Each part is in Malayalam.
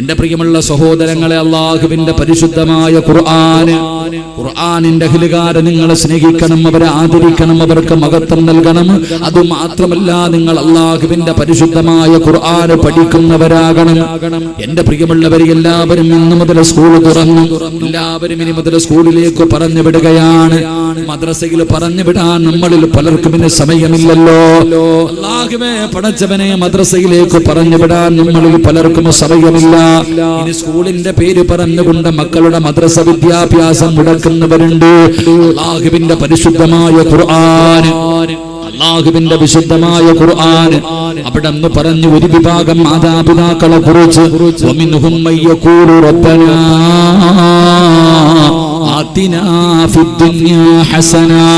എന്റെ പ്രിയമുള്ള സഹോദരങ്ങളെ അള്ളാഹുവിന്റെ പരിശുദ്ധമായ ഖുർആന്. ഖുർആാനിന്റെ അഖിലുകാരെ നിങ്ങളെ സ്നേഹിക്കണം അവരെ ആദരിക്കണം അവർക്ക് മഹത്വം നൽകണം. അതുമാത്രമല്ല നിങ്ങൾ അള്ളാഹുവിന്റെ പരിശുദ്ധമായ ഖുർആന് പഠിക്കുന്നവരാകണം. എന്റെ പ്രിയമുള്ളവർ എല്ലാവരും ഇന്നു മുതൽ സ്കൂൾ തുറന്നു. എല്ലാവരും ഇനി മുതൽ സ്കൂളിലേക്ക് പറഞ്ഞു വിടുകയാണ്. മദ്രസയിൽ പറഞ്ഞു വിടാൻ നമ്മളിൽ പലർക്കും ഇനി സമയമില്ലല്ലോ. അള്ളാഹുവേ പടച്ചവനെ മദ്രസയിലേക്ക് പറഞ്ഞു വിടാൻ നമ്മളിൽ പലർക്കും സമയമില്ല. ഇനി സ്കൂളിന്റെ പേര് പറഞ്ഞുകൊണ്ട് മക്കളുടെ മദ്രസ വിദ്യാഭ്യാസം മുടക്കുന്നവരുണ്ട്. അള്ളാഹുവിന്റെ പരിശുദ്ധമായ ഖുർആൻ. അള്ളാഹുവിന്റെ വിശുദ്ധമായ ഖുർആൻ. അവിടെ നിന്ന് പറഞ്ഞു ഒരു വിഭാഗം മാതാപിതാക്കളെ കുറിച്ച്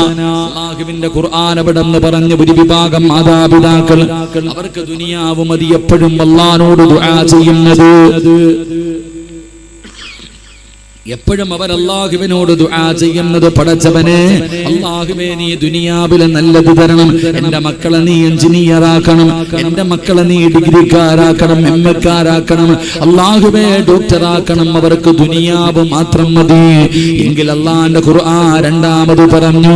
അള്ളാഹുവിന്റെ ഖുർആൻ എവിടെന്ന് പറഞ്ഞ ഒരു വിഭാഗം മാതാപിതാക്കൾ അവർക്ക് ദുനിയാവ് മതി എപ്പോഴും അള്ളഹാനോട് ദുആ ചെയ്യുന്നത്. എപ്പോഴും അവർ അള്ളാഹുവിനോട് ദുആ ചെയ്യുന്നത് പടച്ചവനെ അള്ളാഹുവേ നീ ദുനിയാവിലെ നല്ലത് തരണം. എന്റെ മക്കളെ നീ എഞ്ചിനീയർ ആക്കണം. എന്റെ മക്കളെ നീ ഡിഗ്രിക്കാരാക്കണം എം എക്കാരാക്കണം അള്ളാഹുവേ ഡോക്ടറാക്കണം അവർക്ക് ദുനിയാവ് മാത്രം മതി. എങ്കിൽ അള്ളാന്റെ ഖുർആൻ രണ്ടാമത് പറഞ്ഞു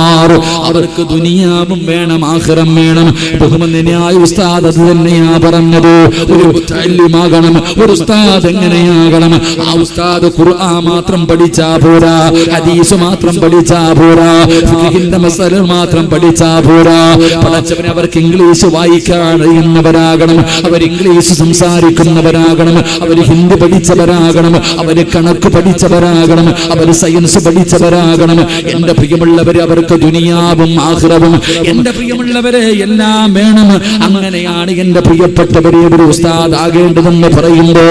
അവർക്ക് ദുനിയാവും വേണം ആഹ്റം വേണം. ബഹുമന്യനായ ഉസ്താദ് അത് തന്നെയാ പറഞ്ഞത്. ഒരു മുത്തല്ലിമാകണം ഒരു ഉസ്താദ് എങ്ങനെയാകണം? ആ ഉസ്താദ് ഖുർആൻ മാത്രം പഠിച്ചാ പോരാ. ഹദീസ് മാത്രം പഠിച്ചാ പോരാ. ഫിഖിന്റെ മസല മാത്രം പഠിച്ചാ പോരാ. പഠിച്ചവന് അവർക്ക് ഇംഗ്ലീഷ് വായിക്കാൻ അറിയുന്നവരാകണം. അവർ ഇംഗ്ലീഷ് സംസാരിക്കുന്നവരാകണം. അവർ ഹിന്ദി പഠിച്ചവരാകണം. അവർ കണക്ക് പഠിച്ചവരാകണം. അവർ സയൻസ് പഠിച്ചവരാകണം. എന്റെ പ്രിയമുള്ളവർ അവർക്ക് ദുനിയാവും ആഹ്റവും എന്റെ പ്രിയമുള്ളവരെ എല്ലാം വേണം. അങ്ങനെയാണ് എന്റെ പ്രിയപ്പെട്ടവരെ ഒരു ഉസ്താദ് ആകേണ്ടതെന്ന് പറയുമ്പോ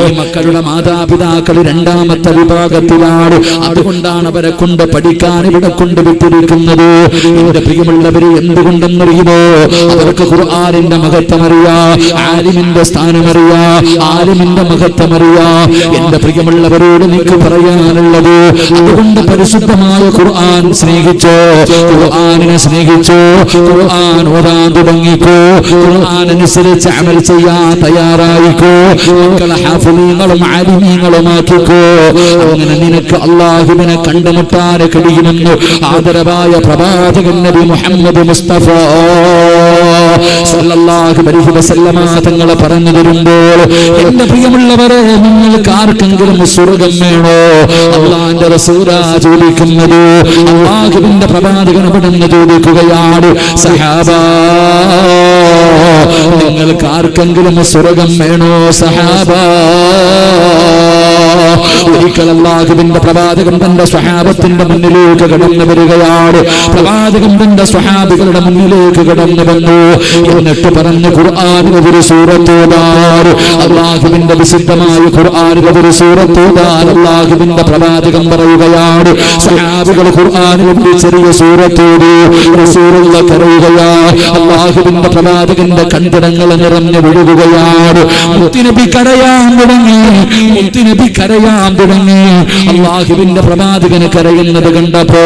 ഈ മക്കളുടെ മാതാപിതാക്കൾ രണ്ടാമത്തെ വിഭാഗത്തിലാണ്. അതുകൊണ്ടാണ് അവരെ കൊണ്ട് പഠിക്കാൻ ഇവിടെ കൊണ്ട് വിട്ടിരിക്കുന്നത് എന്റെ പ്രിയമുള്ളവര് എന്തുകൊണ്ടെന്നറിയുമോ? അവർക്ക് ഖുർആാനിന്റെ മഹത്വം അറിയാ ആലിമിന്റെ സ്ഥാനം അറിയാ ആലിമിന്റെ മഹത്വം അറിയാ എന്റെ പ്രിയമുള്ളവരോട് എനിക്ക് പറയാനുള്ളത് അതുകൊണ്ട് പരിശുദ്ധമായ ഖുർആൻ സ്നേഹിച്ചോ? ഖുർആാനിനെ സ്നേഹിച്ചോ ഖുർആൻ ഓതാൻ തുടങ്ങിക്കോ ഖുർആൻ അനുസരിച്ച് അമൽ ചെയ്യാൻ തയ്യാറായിക്കോ മക്കളെ ഹാഫിലീങ്ങളും ആലിമീങ്ങളുമാക്കിക്കോ. അങ്ങനെ നിനക്ക് അള്ളാഹുവിനെ കണ്ടുമുട്ടാൻ കഴിയുമെന്ന് ആദരവായ പ്രവാചകൻ നബി മുഹമ്മദ് മുസ്തഫ തങ്ങൾ പറഞ്ഞു തരുമ്പോൾ എന്റെ പ്രിയമുള്ളവരെ നിങ്ങൾക്ക് ആർക്കെങ്കിലും സ്വർഗം വേണോ? അള്ളാന്റെ റസൂലാ പ്രവാചകൻ അവിടെ നിന്ന് ചോദിക്കുകയാണ് സഹാബ നിങ്ങൾക്ക് ആർക്കെങ്കിലും സ്വർഗം വേണോ സഹാബ? ഒരിക്കൽ അള്ളാഹുവിന്റെ പ്രവാചകൻ തന്റെ സ്വഹാബത്തിന്റെ മുന്നിലേക്ക് കടന്നു വരികയാണ്. പ്രവാചകൻ തന്റെ സ്വഹാബികളുടെ മുന്നിലേക്ക് കടന്നു വന്നു. എന്നിട്ട് പറഞ്ഞ് ഖുർആാനിലെ ഒരു സൂറത്തോതാർ അള്ളാഹുവിന്റെ വിശുദ്ധമായ ഖുർആാനിലെ ഒരു സൂറത്തോതാർ അള്ളാഹുവിന്റെ പ്രവാചകൻ പറയുകയാണ്. സ്വഹാബികൾ ഖുർആാനിലെ ഒരു ചെറിയ സൂറത്തോട് റസൂലുള്ള കരയുകയാ. അള്ളാഹുവിന്റെ പ്രവാചകന്റെ കണ്ടിടങ്ങൾ നിറഞ്ഞു വിഴുകുകയാണ്. മുത്തിനബി കരയാൻ തുടങ്ങി. മുത്തിനബി കരയാൻ തുടങ്ങി അള്ളാഹുവിന്റെ പ്രവാചകന് കരയുന്നത് കണ്ടപ്പോ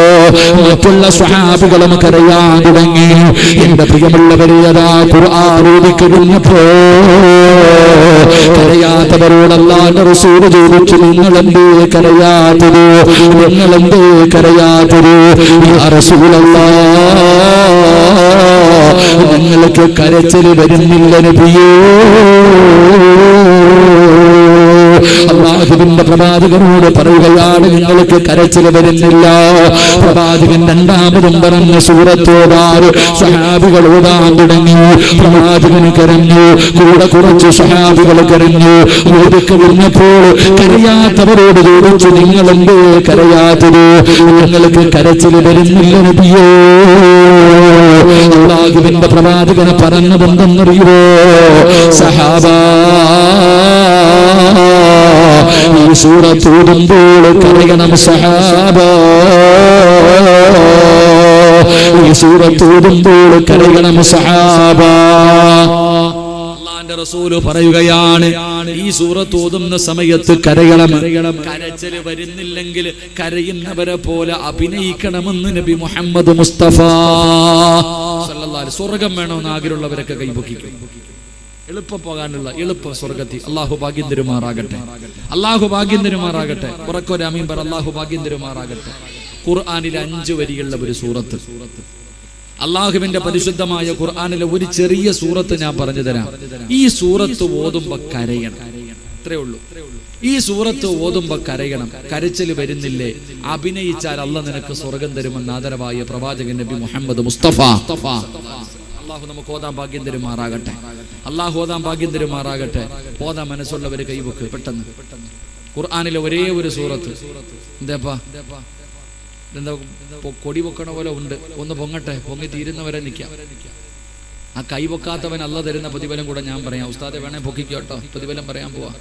മറ്റുള്ള സ്വഹാബികളും കരയാൻ തുടങ്ങി. എന്റെ പ്രിയമുള്ളവരെ അതാ ആരോപിക്കുന്നപ്പോ കരയാത്തവരോടല്ലാണ്ട് റസൂൽ ചോദിച്ചു നിങ്ങൾ എന്തേ കരയാത്തത്? നിങ്ങൾ എന്തേ കരയാത്തത് റസൂലല്ലാ നിങ്ങൾക്ക് കരച്ചിൽ വരുന്നില്ല അള്ളാഹുവിന്റെ പ്രവാചകനോട് പറയുകയാണ് നിങ്ങൾക്ക് കരച്ചിൽ വരുന്നില്ല. പ്രവാചകൻ രണ്ടാമതും പറഞ്ഞ സൂറത്തോടാറ് സഹാബികൾ ഓടാൻ തുടങ്ങി. പ്രവാചകന് കരഞ്ഞു. കൂടെ കുറച്ച് സഹാബികൾ കരഞ്ഞു. ഓടിക്ക് വന്നപ്പോൾ കരയാത്തവരോട് ചോദിച്ചു നിങ്ങൾ എന്തേ കരയാത്തത്? നിങ്ങൾക്ക് കരച്ചിൽ വരുന്നില്ല നബിയോ. അള്ളാഹുവിന്റെ പ്രവാചകനെ പറഞ്ഞതെന്തെന്നറിയുവോ? സഹാബാ ഈ സൂറത്തോടുമ്പോൾ കരയണം സഹാബ. ഈ സൂറത്ത് ഓതുമ്പോൾ കരയണം സഹാബ. റസൂൽ പറയുകയാണ് ഈ സൂറത്ത് ഓതുന്ന സമയത്ത് കരയണം. കരച്ചൽ വരുന്നില്ലെങ്കിൽ കരയുന്നവരെ പോലെ അഭിനയിക്കണമെന്ന് നബി മുഹമ്മദ് മുസ്തഫ. സ്വർഗം വേണമെന്ന് ആഗ്രഹമുള്ളവരൊക്കെ കൈപൊക്കിക്കും എളുപ്പം പോകാനുള്ള എളുപ്പ സ്വർഗത്തി അള്ളാഹു ഭാഗ്യം തരുമാറാകട്ടെ അള്ളാഹു ഭാഗ്യം തരുമാറാകട്ടെ ഉറക്കൊരു പറ അള്ളാഹു ഭാഗ്യം തരുമാറാകട്ടെ ഖുർആാനിലെ അഞ്ചു വരികളുടെ ഒരു സൂറത്ത്. അള്ളാഹുവിന്റെ പരിശുദ്ധമായ ഖുർആാനിലെ ഒരു ചെറിയ സൂറത്ത് ഞാൻ പറഞ്ഞു തരാം. ഈ സൂറത്ത് ഓതുമ്പോ കരയണം. അത്രേ ഉള്ളൂ. ഈ സൂറത്ത് ഓതുമ്പോ കരയണം. കരച്ചിൽ വരുന്നില്ലേ? അഭിനയിച്ചാൽ അല്ല നിനക്ക് സ്വർഗം തരുമെന്ന് ആദരവായ പ്രവാചകൻ നബി മുഹമ്മദ് മുസ്തഫ. അള്ളാഹു നമുക്ക് ഓതാൻ ഭാഗ്യം തരുമാറാകട്ടെ. അള്ളാഹു ഓതാൻ ഭാഗ്യം തരുമാറാകട്ടെ. ഓതാൻ മനസ്സുള്ളവര് കൈവക്ക് പെട്ടെന്ന്. ഖുർആാനിലെ ഒരേ ഒരു സൂറത്ത്. എന്താപ്പാ എന്താ കൊടി പൊക്കണ പോലെ ഉണ്ട്. ഒന്ന് പൊങ്ങട്ടെ. പൊങ്ങി തീരുന്നവരെ നിൽക്കാം ആ കൈവക്കാത്തവൻ അല്ല തരുന്ന പ്രതിഫലം കൂടെ ഞാൻ പറയാം. ഉസ്താദെ വേണേ പൊക്കിക്കോട്ടോ പ്രതിഫലം പറയാൻ പോവാ.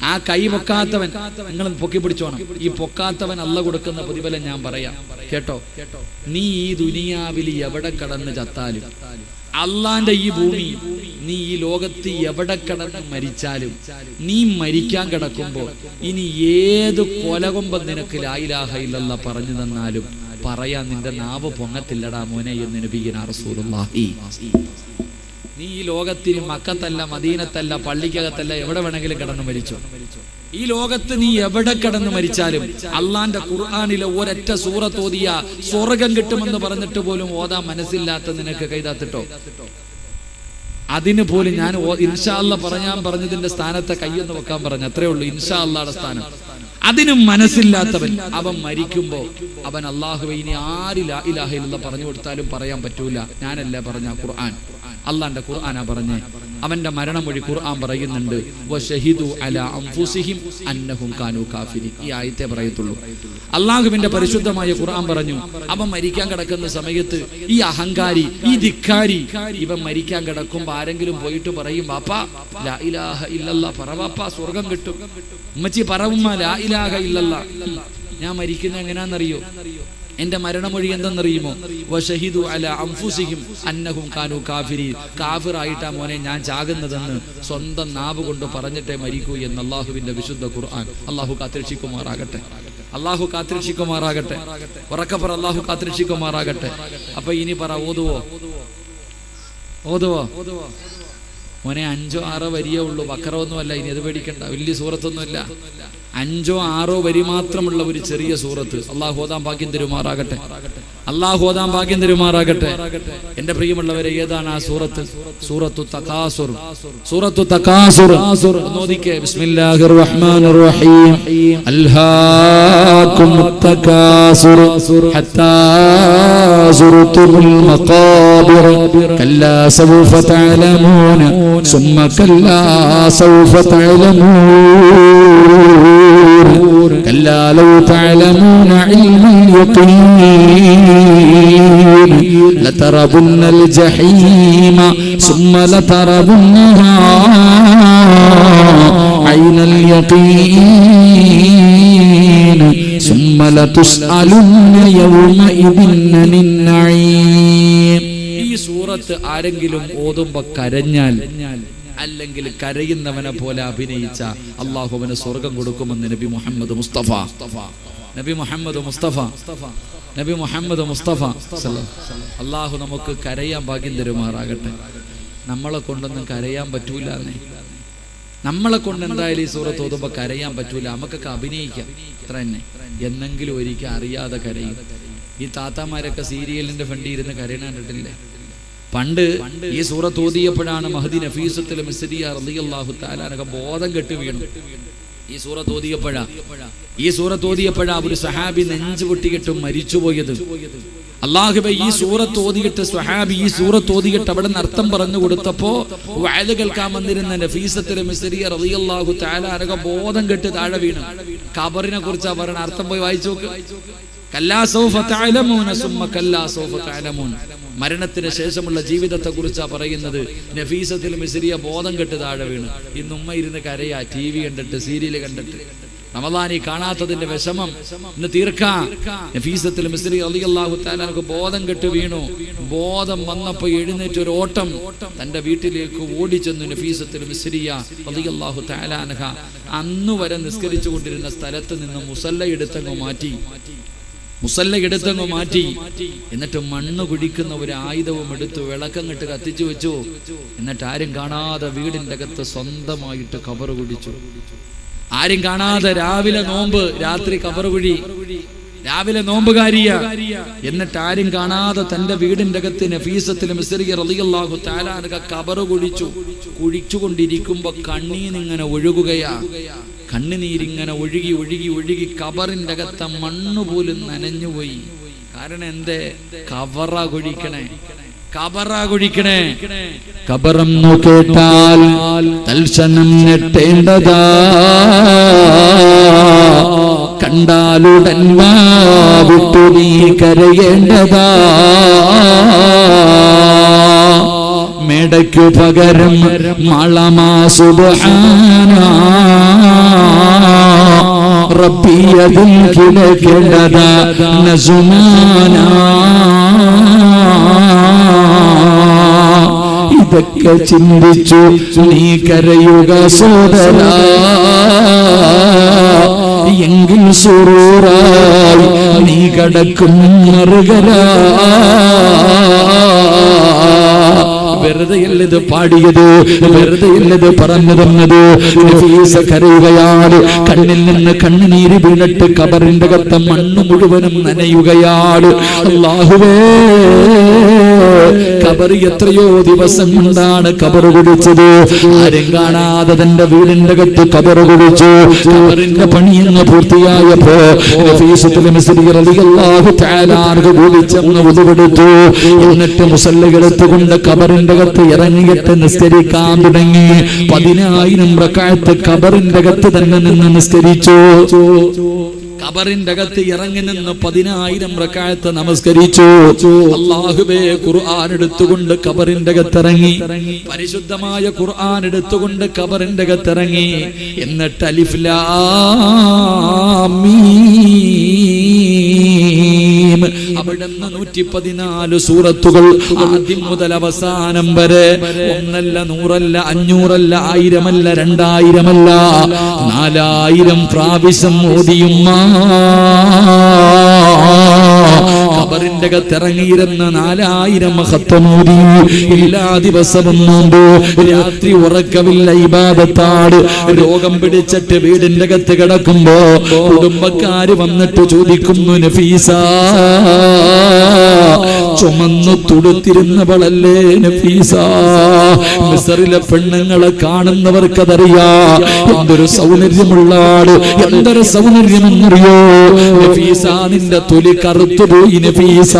ആ കൈ പൊക്കാത്തവൻ നിങ്ങൾ പൊക്കി പിടിച്ചോണം. ഈ പൊക്കാത്തവൻ അല്ല കൊടുക്കുന്ന പ്രതിഫലം ഞാൻ പറയാം. കേട്ടോ? നീ ഈ ദുനിയാവിൽ എവിടെ കടന്ന് ചത്താലും അള്ളാന്റെ ഈ ഭൂമി നീ ഈ ലോകത്ത് എവിടെ കടന്ന് മരിച്ചാലും നീ മരിക്കാൻ കിടക്കുമ്പോൾ ഇനി ഏത് കൊലകൊമ്പം നിനക്ക് ലായിലാഹ ഇല്ലല്ല പറഞ്ഞു തന്നാലും പറയാൻ നിന്റെ നാവ് പൊങ്ങത്തില്ലടാ മോനെ എന്ന് നബീന റസൂലുള്ളാഹി നീ ഈ ലോകത്തിൽ മക്കത്തല്ല മദീനത്തല്ല പള്ളിക്കകത്തല്ല എവിടെ വേണമെങ്കിലും കിടന്നു മരിച്ചു? ഈ ലോകത്ത് നീ എവിടെ കിടന്ന് മരിച്ചാലും അള്ളാന്റെ ഖുർആാനിലെ ഒരൊറ്റ സൂറത്ത് ഓതിയ സ്വർഗം കിട്ടുമെന്ന് പറഞ്ഞിട്ട് പോലും ഓതാ മനസ്സില്ലാത്ത നിനക്ക് കൈതാത്തിട്ടോ? അതിന് പോലും ഞാൻ ഇൻഷാല്ല പറയാൻ പറഞ്ഞതിന്റെ സ്ഥാനത്തെ കയ്യൊന്ന് വെക്കാൻ പറഞ്ഞു. അത്രേ ഉള്ളൂ ഇൻഷാ അള്ളാടെ സ്ഥാനം. അതിനും മനസ്സില്ലാത്തവൻ അവൻ മരിക്കുമ്പോ അവൻ അള്ളാഹു ഇനി ആരില്ല ഇലാഹയിലുള്ള ഇലാഹ പറഞ്ഞു കൊടുത്താലും പറയാൻ പറ്റൂല. ഞാനല്ല പറഞ്ഞ ഖുർആൻ. അള്ളാന്റെ ഖുർആാനാ പറഞ്ഞേ അവന്റെ മരണമൊഴി ഖുർആൻ പറയുന്നുണ്ട്. ഈ ആയത്തെ അള്ളാഹുവിന്റെ പരിശുദ്ധമായ ഖുർആൻ പറഞ്ഞു അവൻ മരിക്കാൻ കിടക്കുന്ന സമയത്ത് ഈ അഹങ്കാരി ഈ ധിക്കാരി ഇവൻ മരിക്കാൻ കിടക്കുമ്പോ ആരെങ്കിലും പോയിട്ട് പറയും വാപ്പാ ലാ ഇലാഹ പറവാപ്പാ സ്വർഗം കിട്ടും. ഉമ്മച്ചി പറവുമ്മ ലാ ഇലാഹ ഇല്ലല്ല. ഞാൻ മരിക്കുന്ന എങ്ങനെയാണെന്നറിയോ എന്റെ മരണമൊഴി എന്തെന്നറിയുമോ? അല അന്നഹും കാനു കാഫിരി മോനെ ഞാൻ ചാകുന്നതെന്ന് സ്വന്തം നാവ് കൊണ്ട് പറഞ്ഞിട്ടേ മരിക്കൂ എന്ന് അള്ളാഹുവിന്റെ വിശുദ്ധ ഖുർആൻ. അള്ളാഹു കാത്തിരക്ഷിക്കുമാറാകട്ടെ. അള്ളാഹു കാത്തിരക്ഷിക്കുമാറാകട്ടെ. ഉറക്കപ്പുറ അള്ളാഹു കാത്തിരക്ഷിക്കുമാറാകട്ടെ. അപ്പൊ ഇനി പറ ഓതുവോ? ഓതുവോ? മോനെ അഞ്ചോ ആറോ വരിയേ ഉള്ളൂ. വക്രമൊന്നുമല്ല ഇനി അത് പേടിക്കണ്ട. വലിയ സൂറത്തൊന്നുമില്ല. അഞ്ചോ ആറോ വരി മാത്രമുള്ള ഒരു ചെറിയ സൂറത്ത്. അള്ളാഹോദാം ഭാഗ്യം തരുമാറാകട്ടെ. അള്ളാഹോദാം ഭാഗ്യം തരുമാറാകട്ടെ. എന്റെ പ്രിയമുള്ളവരെ ഏതാണ് ആ സൂറത്ത്? സൂറത്തു തകാസുർ സൂറത്തു തകാസുർ നോദിക്കേ ബിസ്മില്ലാഹിർ റഹ്മാനിർ റഹീം അൽഹാകും തകാസുർ ഹത്താ സുറത്തുൽ മഖാബിർ. കല്ലാ സൗഫ തഅലമൂന. സുമ്മ കല്ലാ സൗഫ തഅലമൂന كلا لو تعلمون علم اليقين لتربن الجحيم ثم لتربنها عين اليقين ثم لتسألن يومئذ عن النعيم ഈ സൂറത്ത് ആരെങ്കിലും ഓതുമ്പോ കരഞ്ഞാൽ അല്ലെങ്കിൽ കരയുന്നവനെ പോലെ അഭിനയിച്ച അള്ളാഹുവിന് സ്വർഗം കൊടുക്കുമെന്ന് നബി മുഹമ്മദ് മുസ്തഫ. നബി മുഹമ്മദ് മുസ്തഫ. നബി മുഹമ്മദ് മുസ്തഫ അള്ളാഹു നമുക്ക് കരയാൻ ഭാഗ്യം തരുമാറാകട്ടെ. നമ്മളെ കൊണ്ടൊന്നും കരയാൻ പറ്റൂല നമ്മളെ കൊണ്ട് എന്തായാലും ഈ സൂറത്ത് ഓതുമ്പോ കരയാൻ പറ്റൂല. നമുക്കൊക്കെ അഭിനയിക്കാം. അത്ര തന്നെ. എന്നെങ്കിലും ഒരിക്കൽ അറിയാതെ കരയും. ഈ താത്താമാരൊക്കെ സീരിയലിന്റെ ഫണ്ടി ഇരുന്ന് കരയണ കണ്ടിട്ടില്ലേ? പണ്ട് ഈ സൂറത്ത് ഓതിയപ്പോഴാണ് മഹദി നഫീസത്തിലും മിസ്രിയ റളിയല്ലാഹു തആലാനൊക്കെ ബോധം കെട്ട് വീണു. ഈ സൂറത്ത് ഓതിയപ്പോഴാ ഈ സൂറത്ത് ഓതിയപ്പോഴാ ഒരു സഹാബി നെഞ്ചു പൊട്ടിക്കെട്ടും മരിച്ചുപോയത്. അള്ളാഹുബെ ഈ സൂറത്ത് ഓതിയിട്ട് സ്വഹാബി ഈ സൂറത്ത് ഓതിയിട്ട് അവിടെ നിന്ന് അർത്ഥം പറഞ്ഞു കൊടുത്തപ്പോ വയലു കേൾക്കാൻ വന്നിരുന്ന നഫീസത്തിലെ മിസ്രിയ റളിയല്ലാഹു താലാരക ബോധം കെട്ട് താഴെ വീണു. ഖബറിനെ കുറിച്ചാ പറയണ അർത്ഥം പോയി വായിച്ചു നോക്ക്. സൗഫ കല്ലാ സൗഫ മരണത്തിന് ശേഷമുള്ള ജീവിതത്തെ കുറിച്ചാണ് പറയുന്നത്. നഫീസത്തിൽ മിസ്രിയ ബോധം കെട്ട് താഴെ വീണ്. ഇന്ന് ഉമ്മ ഇരുന്ന് കരയാ ടി വി കണ്ടിട്ട് സീരിയൽ കണ്ടിട്ട്. റമദാനി കാണാത്തതിന്റെ വിഷമം തീർക്കാം. ബോധം കെട്ട് വീണു. ബോധം വന്നപ്പോ എഴുന്നേറ്റ് ഒരു ഓട്ടം തന്റെ വീട്ടിലേക്ക് ഓടിച്ചെന്നു നഫീസത്തിൽ മിസ്രിയ അലിയല്ലാഹു താലാനഹ അന്നു വരെ നിസ്കരിച്ചു കൊണ്ടിരുന്ന സ്ഥലത്ത് നിന്ന് മുസല്ല എടുത്തങ്ങ് മാറ്റി. മുസല്ല എടുത്തങ്ങ് മാറ്റി. എന്നിട്ട് മണ്ണ് കുടിക്കുന്ന ഒരു ആയുധവും എടുത്തു വിളക്കങ്ങിട്ട് കത്തിച്ചു വെച്ചു. എന്നിട്ട് ആരും കാണാതെ വീടിന്റെ അകത്ത് സ്വന്തമായിട്ട് കബറ് കുടിച്ചു. ആരും കാണാതെ രാവിലെ നോമ്പ് രാത്രി കബറ് കുഴി. രാവിലെ നോമ്പുകാരിയ എന്നിട്ട് ആരും കാണാതെ തന്റെ വീടിന്റെ അകത്ത് നഫീസത്തിൽ റളിയല്ലാഹു താലാനക കബറ് കുഴിച്ചു. കുഴിച്ചുകൊണ്ടിരിക്കുമ്പോ കണ്ണീനിങ്ങനെ ഒഴുകുകയാ. കണ്ണുനീരിങ്ങനെ ഒഴുകി ഒഴുകി ഒഴുകി കബറിന്റെ അകത്ത മണ്ണ് പോലും നനഞ്ഞുപോയി കാരണം എന്തേ? കവറ കൊഴിക്കണേ. കബറ കൊഴിക്കണേ. കബറം നോക്കേട്ടാൽ തൽക്ഷണം ഞെട്ടേണ്ടതാ. കണ്ടാലുടൻ വാ വിട്ടു നീ കരയേണ്ടതാ. മേടയ്ക്കു പകരം മളമാ സുബഹാന റബ്ബിയതിൽ കിടക്കേണ്ടതാ നസുമാന ഇതൊക്കെ ചിന്തിച്ചു നീ കരയുക സോദര എങ്കിൽ സുറൂറായി നീ കടക്കും മറുകര വെറുതെയല്ല ഇത് പാടിയത് വെറുതെയല്ല ഇത് പറഞ്ഞു തന്നത്. കരയുകയാണ് കണ്ണിൽ നിന്ന് കണ്ണുനീര് വീണിട്ട് കബറിന്റെ കത്ത മണ്ണ് മുഴുവനും നനയുകയാണ് അല്ലാഹുവേ കബർ എത്രയോ ദിവസം കൊണ്ടാണ് കബർ കുടിച്ചത് ആരും കാണാതെ തന്റെ വീടിന്റെ കത്ത് കബർ കുടിച്ചു കബറിന്റെ പണിയെന്ന് പൂർത്തിയായപ്പോ കുടിച്ചെന്ന് ഉതുവെടുത്തു എന്നിട്ട് മുസല്ലകളെത്തുകൊണ്ട് കബറിന്റെ കത്ത് ഇറങ്ങിയിട്ട് നിസ്കരിക്കാൻ തുടങ്ങി. പതിനായിരം പ്രക്കാലത്ത് കബറിന്റെ കത്ത് തന്നെ നിന്ന് നിസ്കരിച്ചു. കബറിന്റെ അകത്ത് ഇറങ്ങി നിന്ന് പതിനായിരം റക്കായത്ത് നമസ്കരിച്ചു. അള്ളാഹുബേ ഖുർആൻ എടുത്തുകൊണ്ട് കബറിന്റെ അകത്തിറങ്ങി പരിശുദ്ധമായ ഖുർആൻ എടുത്തുകൊണ്ട് കബറിന്റെ അകത്തിറങ്ങി എന്നിട്ട് അലിഫ് മീം അവിടുന്ന് നൂറ്റി പതിനാല് സൂറത്തുകൾ ആദ്യം മുതൽ അവസാനം വരെ ഒന്നല്ല നൂറല്ല അഞ്ഞൂറല്ല ആയിരമല്ല രണ്ടായിരമല്ല നാലായിരം പ്രാവശ്യം മോദിയുമ്മ ഖബറിന്റെ അകത്തിറങ്ങിയിരുന്ന നാലായിരം മഹത്വമൂരി എല്ലാ ദിവസവും നോമ്പ് രാത്രി ഉറക്കമില്ല ഇബാദത്താട്. രോഗം പിടിച്ചിട്ട് വീടിന്റെ അകത്ത് കിടക്കുമ്പോ കുടുംബക്കാര് വന്നിട്ട് ചോദിക്കുന്നു നഫീസ. ചുമന്നു തുടുത്തിരുന്നവളല്ലേ നഫീസ? മിസറിലെ പെണ്ണുങ്ങളെ കാണുന്നവർക്കതറിയാ എന്തൊരു സൗന്ദര്യമുള്ള ആൾ എന്തൊരു സൗന്ദര്യമെന്നറിയോ? നഫീസ നിന്റെ തൊലി കറുത്തു പോയി നഫീസ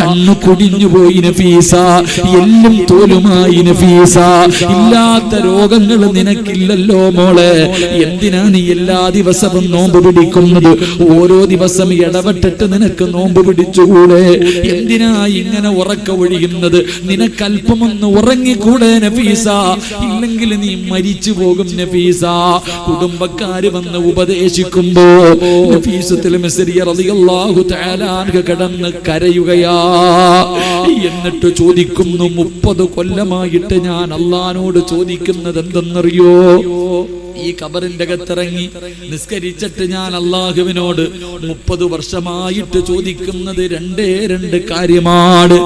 കണ്ണു കുടിഞ്ഞു പോയി നഫീസ എല്ലും തോലുമായി നഫീസ. ഇല്ലാത്ത രോഗങ്ങൾ നിനക്കില്ലല്ലോ മോളെ. എന്തിനാ നീ എല്ലാ ദിവസവും നോമ്പ് പിടിക്കുന്നത്? ഓരോ ദിവസം ഇടപെട്ടിട്ട് നിനക്ക് നോമ്പ് പിടിച്ചുകൂടെ? എന്തിനാ ഇങ്ങനെ ഉറക്ക ഒഴിയുന്നത്. നിനക്കല്പമൊന്ന് ഉറങ്ങിക്കൂടെ നഫീസ? ഇല്ലെങ്കിൽ നീ മരിച്ചു പോകും നഫീസ. കുടുംബക്കാര് വന്ന് ഉപദേശിക്കുമ്പോ റളിയല്ലാഹു കിടന്ന് കരയുകയാ. എന്നിട്ട് ചോദിക്കുന്നു മുപ്പത് കൊല്ലമായിട്ട് ഞാൻ അള്ളഹാനോട് ചോദിക്കുന്നത് എന്തെന്നറിയോ ഈ കബറിന്റെ അകത്തിറങ്ങി നിസ്കരിച്ചിട്ട് ഞാൻ അള്ളാഹുവിനോട് മുപ്പത് വർഷമായിട്ട് ചോദിക്കുന്നത് രണ്ടേ രണ്ട് കാര്യമാണ്.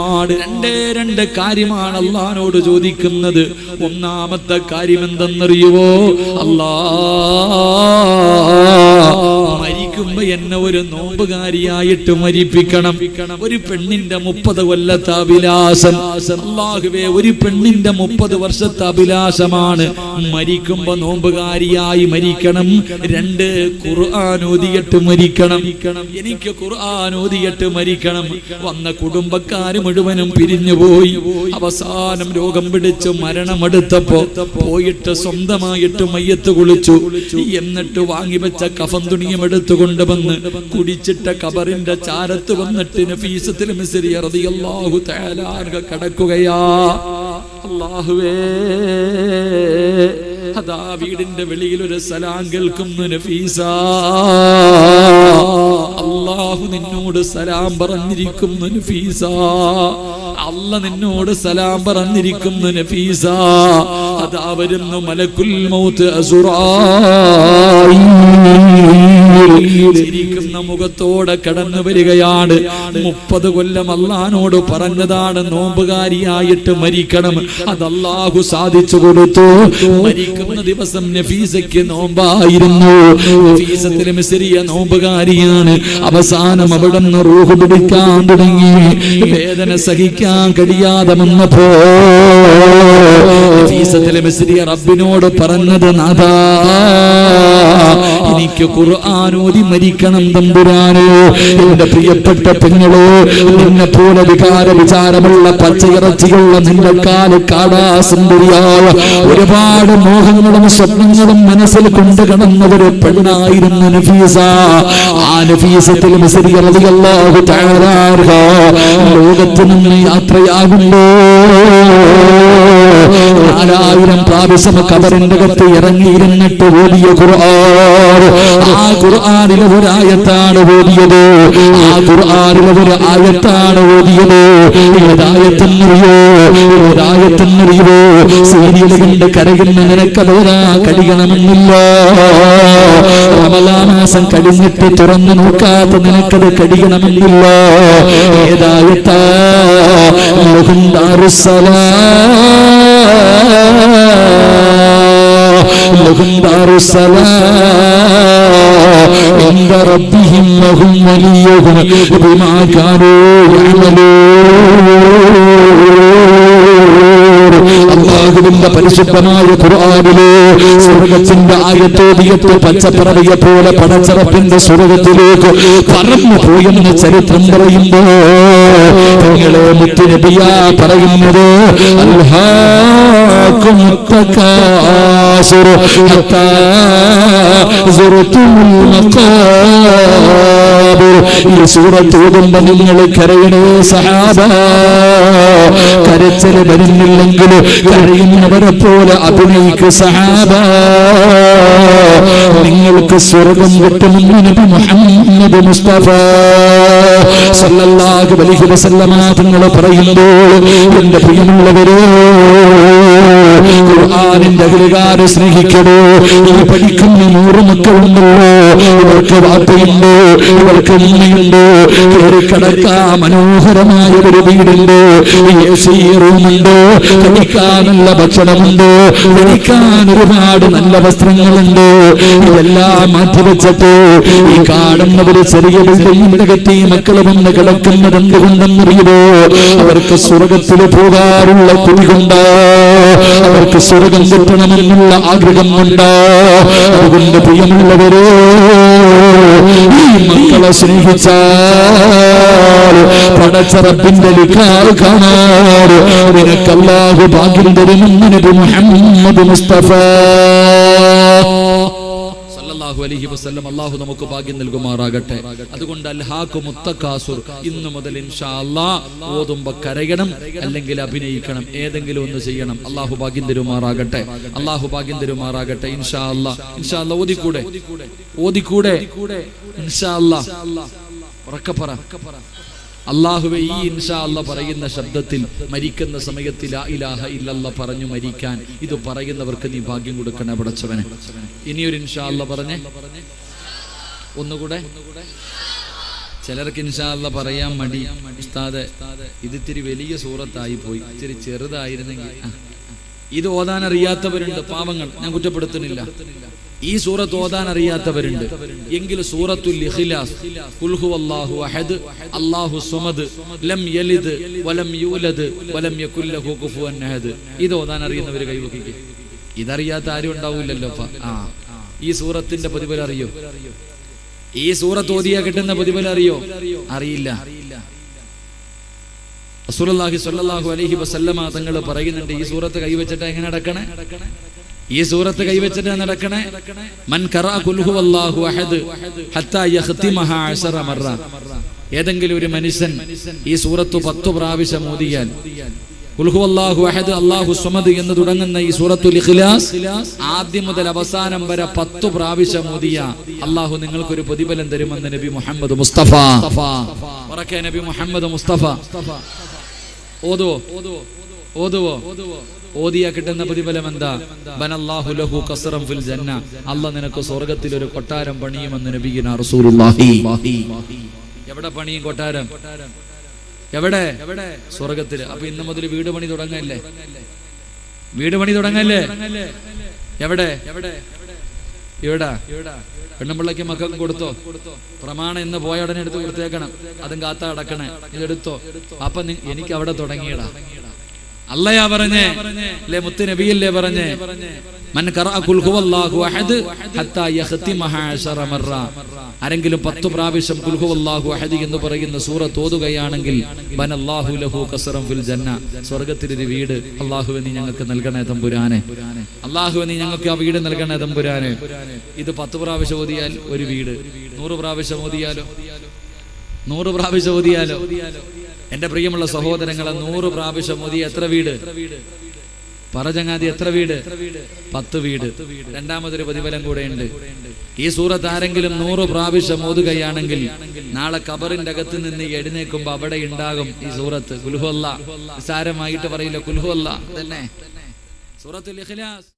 രണ്ടേ രണ്ട് കാര്യമാണ് അള്ളഹാനോട് ചോദിക്കുന്നത്. ഒന്നാമത്തെ കാര്യം എന്തെന്നറിയുവോ അല്ലാ മരിക്കുമ്പോ എന്നെ ഒരു നോമ്പുകാരിയായിട്ട് മരിപ്പിക്കണം. ഒരു പെണ്ണിന്റെ മുപ്പത് കൊല്ലത്തെ അഭിലാഷം. അള്ളാഹുവേ ഒരു പെണ്ണിന്റെ മുപ്പത് വർഷത്തെ അഭിലാഷമാണ്. മരിക്കുമ്പോ നോമ്പുകാരിയായി മരിക്കണം. രണ്ട് ഖുർആൻ ഓതിയിട്ട് മരിക്കണം. എനിക്ക് ഖുർആൻ ഓതിയിട്ട് മരിക്കണം. വന്ന കുടുംബക്കാര് മുഴുവനും പിരിഞ്ഞുപോയി അവസാനം രോഗം പിടിച്ച് മരണമെടുത്തപ്പോ പോയിട്ട് സ്വന്തമായിട്ട് മയ്യത്ത് കുളിച്ചു. എന്നിട്ട് വാങ്ങിവെച്ച കഫം തുണിയും എടുത്തു കൊണ്ടുവന്ന് കുടിച്ചിട്ട കബറിന്റെ ചാരത്ത് വന്നിട്ട് നഫീസത്തിൽ മിസരി റളിയല്ലാഹു തആല അൻഹ കടക്കുകയാ. അല്ലാഹുവേ അതാ വീടിന്റെ വെളിയിൽ ഒരു സലാം കേൾക്കുന്നു നഫീസ. അള്ളാഹു നിന്നോട് സലാം പറഞ്ഞിരിക്കുന്നു നഫീസ. അല്ല നിന്നോട് സലാം പറഞ്ഞിരിക്കുന്നു നഫീസ. അതാ വരുന്നു മലക്കുൽ മൗത്ത് ചിരിക്കുന്ന മുഖത്തോടെ കടന്നു വരികയാണ്. മുപ്പത് കൊല്ലം അള്ളഹാനോട് പറഞ്ഞതാണ് നോമ്പുകാരിയായിട്ട് മരിക്കണം. അത് സാധിച്ചു കൊടുത്തു. മരിക്കുന്ന ദിവസം നഫീസയ്ക്ക് നോമ്പായിരുന്നു. നഫീസത്തിലും നോമ്പുകാരിയാണ്. അവസാനം അവിടെ നിന്ന് റൂഹ് പിടിക്കാൻ തുടങ്ങി. വേദന സഹിക്കാൻ കഴിയാതെ വന്നപ്പോ റബ്ബിനോട് പറഞ്ഞത് നാഥാ എനിക്ക് ഖുർആാനോതി മരിക്കണം തമ്പുരാനോ. എന്റെ പ്രിയപ്പെട്ട പെങ്ങളോ നിന്നെ പോലെ വികാര വിചാരമുള്ള പച്ചയിറച്ചിയുള്ള നിന്റെ കാൽ കാടാ സുന്ദരിയായ ഒരുപാട് മോഹങ്ങളും സ്വപ്നങ്ങളും മനസ്സിൽ കൊണ്ടു കടന്നവര് പെണ്ണായിരുന്നു നഫീസ. ആ നഫീസത്തിൽ ലോകത്ത് നിന്ന് യാത്രയാകുമ്പോ നാലായിരം പ്രാവശ്യം കബറിന്റെ അകത്ത് ഇറങ്ങിയിരുന്നിട്ട് ഓടിയ ഖുർആൻ. ആ ഖുർആനിലെ ഒരു ആയത്താണ് ഓടിയത് ആ ഖുർആനിലെ ഒരു ആയത്താണ് ഓടിയത് ഏതായത്തെന്നറിയോ? ഏതായത്തെന്നറിയോ? സീരിയൽ കണ്ട് കരയുന്ന നിനക്കതോരാ കടികണമെന്നില്ല റമലാമാസം മാസം കടിഞ്ഞിട്ട് തുറന്നു നോക്കാത്ത നിനക്കത് കടികണമെന്നില്ല ഏതായത്താ? لهم دار السلام عند ربهم وهم وليهم بما كانوا يعملون അള്ളാഹുവിന്റെ പരിശുദ്ധമായ ഖുർആാനിലെ സ്വർഗത്തിന്റെ ആയത്തോതിയത്ത് പച്ചപ്പറവയെ പോലെ പടച്ചറപ്പിന്റെ സ്വർഗത്തിലേക്ക് പറന്നു പോയെന്ന് ചരിത്രം പറയുമ്പോ നിങ്ങളെ മുത്തുനബിയ പറയുന്നത് അൽഹാക്കും ഈ സൂറത്തോതുമ്പോ നിങ്ങൾ കരയണേ സഹാബ കരച്ചൽ വരുന്നില്ലെങ്കിൽ കരയുന്നവരെ പോലെ അഭിനയിക്കു സഹാബ. നിങ്ങൾക്ക് സ്വർഗം കിട്ടുമെന്ന് മുഹമ്മദ് മുസ്തഫ. സല്ലല്ലാഹു അലൈഹി വസല്ലമ തങ്ങൾ പറയുമ്പോൾ എന്റെ പ്രിയമുള്ളവരേ ഖുർആനിന്റെ അഖിലുകാരെ സ്നേഹിക്കണോ? ഈ പഠിക്കുന്ന നൂറ് മക്കളുണ്ടല്ലോ. ഇവർക്ക് വാപ്പയുണ്ട് ഇവർക്ക് ഉമ്മയുണ്ട്. കയറി കിടക്കാ മനോഹരമായ ഒരു വീടുണ്ട്. എ സി റൂമുണ്ട്. കഴിക്കാൻ നല്ല ഭക്ഷണമുണ്ട്. കഴിക്കാൻ ഒരുപാട് നല്ല വസ്ത്രങ്ങളുണ്ട്. ഇതെല്ലാം മാറ്റി വെച്ചപ്പോ ഈ കാണുന്ന ഒരു ചെറിയ ബിൽഡിംഗിന്റെ കത്തി മക്കൾ വന്ന് കിടക്കുന്നത് എന്തുകൊണ്ടെന്നറിയുമോ? അവർക്ക് സ്വർഗത്തിൽ പോകാറുള്ള കുടി അവർക്ക് സ്വർഗം കിട്ടണമെന്നുള്ള ആഗ്രഹം ഉണ്ട് അതുകൊണ്ട് പ്രിയമുള്ളവരോ ഈ മക്കളെ സ്നേഹിച്ചാൽ പടച്ചറപ്പിന്റെ വികാർ കാണാറ് ഭാഗ്യം തരുമെന്ന് മുഹമ്മദ് മുസ്തഫ. സല്ലല്ലാഹു അലൈഹി വസല്ലം അല്ലാഹു നമുക്ക് ഭാഗ്യം നൽകുമാറാകട്ടെ. അതുകൊണ്ട് അൽഹാഖു മുത്തക്കാസുർ ഇന്ന് മുതൽ ഇൻഷാ അല്ലാ ഓതുമ്പോ കരയണം അല്ലെങ്കിൽ അഭിനയിക്കണം. ഏതെങ്കിലും ഒന്ന് ചെയ്യണം. അല്ലാഹു ഭാഗ്യം തരുമാറാകട്ടെ. അല്ലാഹു ഭാഗ്യം തരുമാറാകട്ടെ. ഇൻഷാ അല്ലാ ഇൻഷാ അല്ലാ ഓതിക്കൂടെ? ഓതിക്കൂടെ? ഇൻഷാ അല്ലാ ഉറക്കെ പറ. അള്ളാഹുവെ ഈ ഇൻഷാ അല്ല പറയുന്ന ശബ്ദത്തിൽ മരിക്കുന്ന സമയത്തിൽ ലാ ഇലാഹ ഇല്ലല്ല പറഞ്ഞു മരിക്കാൻ. ഇത് പറയുന്നവർക്ക് നീ ഭാഗ്യം കൊടുക്കണേ പടച്ചവനെ. ഇനിയൊരു ഇൻഷാ അല്ല പറഞ്ഞേ. ഒന്നുകൂടെ. ചിലർക്ക് ഇൻഷാ അല്ല പറയാൻ മടി. ഉസ്താദെ ഇത് ഇത്തിരി വലിയ സൂറത്തായി പോയി. ഇത്തിരി ചെറുതായിരുന്നെങ്കിൽ. ഇത് ഓതാൻ അറിയാത്തവരുണ്ട് പാവങ്ങൾ. ഞാൻ കുറ്റപ്പെടുത്തുന്നില്ല. ഈ സൂറത്ത് ഓതാൻ അറിയാത്തവരുണ്ട്. എങ്കിലും സൂറത്തുൽ ഇഖ്ലാസ് ഖുൽ ഹുവല്ലാഹു അഹദ് അല്ലാഹു സ്വമദ് ലം യലിദ് വലം യൂലദ് വലം യകുൽ ലഹു കുഫുവൻ അഹദ്. ഇത് ഓതാൻ അറിയുന്നവർ കൈവക്കിക്ക്. ഇതറിയാത്ത ആരും ഉണ്ടാവില്ലല്ലോ ആ. ഈ സൂറത്തിന്റെ പ്രതിഫലം അറിയോ? ഈ സൂറത്ത് ഓതിയാ കിട്ടുന്ന പ്രതിഫലം അറിയോ? അറിയില്ല. റസൂലുള്ളാഹി സ്വല്ലല്ലാഹു അലൈഹി വസല്ലമ തങ്ങൾ പറയുന്നുണ്ട് ഈ സൂറത്ത് കൈവച്ചിട്ട് എങ്ങനെ നടക്കണേ? ഈ സൂറത്ത് കൈവച്ചിട്ട് നടക്കണേ? മൻ ഖറഅ ഖുൽ അല്ലാഹു അഹദ് ഹത്താ യഖ്തിമഹ അശറ മറ. ഏതെങ്കിലും ഒരു മനുഷ്യൻ ഈ സൂറത്ത് പത്ത് പ്രാവശ്യം ഓതിയാൽ കുൽഹു അല്ലാഹു അഹദ് അല്ലാഹു സമദ് എന്ന് തുടങ്ങുന്ന ഈ സൂറത്തുൽ ഇഖ്ലാസ് ആദ്യം മുതൽ അവസാനം വരെ പത്തു പ്രാവശ്യം ഓതിയ അള്ളാഹു നിങ്ങൾക്കൊരു പ്രതിഫലം തരുമെന്ന് നബി മുഹമ്മദ് മുസ്തഫ. ഉറക്കെ നബി മുഹമ്മദ് മുസ്തഫ. ഓതുവോ ഓതുവോ? ഓതിയ കിട്ടുന്ന പ്രതിഫലം എന്താ ബനല്ലാഹു ലഹു കസറം ഫിൽ ജന്ന. അല്ല നിനക്ക് സ്വർഗത്തിൽ ഒരു കൊട്ടാരം പണിയുമെന്ന് നബിഗിന റസൂലുള്ളാഹി. എവിടെ പണിയും കൊട്ടാരം? എവിടെ? സ്വർഗത്തിൽ അപ്പൊ ഇന്ന് മുതൽ വീട് പണി തുടങ്ങല്ലേ? വീട് പണി തുടങ്ങല്ലേ? എവിടെ? ഇവിടെ. പെണ്ണുപിള്ളക്ക് മക്കൾക്ക് കൊടുത്തോ? പ്രമാണം ഇന്ന് പോയ ഉടനെ എടുത്ത് കൊടുത്തേക്കണം. അതും കാത്ത അടക്കണേ ഇതെടുത്തോ? അപ്പൊ എനിക്ക് അവിടെ തുടങ്ങിയടാ. അല്ലയാ പറഞ്ഞേ അല്ലേ മുത്ത് നബിയല്ലേ പറഞ്ഞേ? ആരെങ്കിലും പത്ത് പ്രാവശ്യം ഖുൽ ഹുവല്ലാഹു അഹദ് എന്ന് പറയുന്ന സൂറത്ത് ഓതുകയാണെങ്കിൽ സ്വർഗത്തിലൊരു വീട് അല്ലാഹുവേ നീ ഞങ്ങൾക്ക് നൽകണേ തമ്പുരാനെ. അല്ലാഹുവേ നീ ഞങ്ങൾക്ക് ആ വീട് നൽകണേ തമ്പുരാനെ. ഇത് പത്ത് പ്രാവശ്യം ഓതിയാൽ ഒരു വീട്. നൂറ് പ്രാവശ്യം ഓതിയാലോ? നൂറ് പ്രാവശ്യം ഓതിയാലോ? എന്റെ പ്രിയമുള്ള സഹോദരങ്ങളെ നൂറ് പ്രാവശ്യം മോദി എത്ര വീട്? പറചങ്ങാതി എത്ര വീട്? പത്ത് വീട്. രണ്ടാമതൊരു പ്രതിഫലം കൂടെ ഉണ്ട്. ഈ സൂറത്ത് ആരെങ്കിലും നൂറ് പ്രാവശ്യം ഓതുകയാണെങ്കിൽ നാളെ കബറിന്റെ അകത്ത് നിന്ന് എഴുന്നേക്കുമ്പോ അവിടെ ഉണ്ടാകും ഈ സൂറത്ത്. കുൽഹുല്ല നിസാരമായിട്ട് പറയില്ല കുൽഹുല്ല തന്നെ സൂറത്തുൽ ഇഖ്ലാസ്.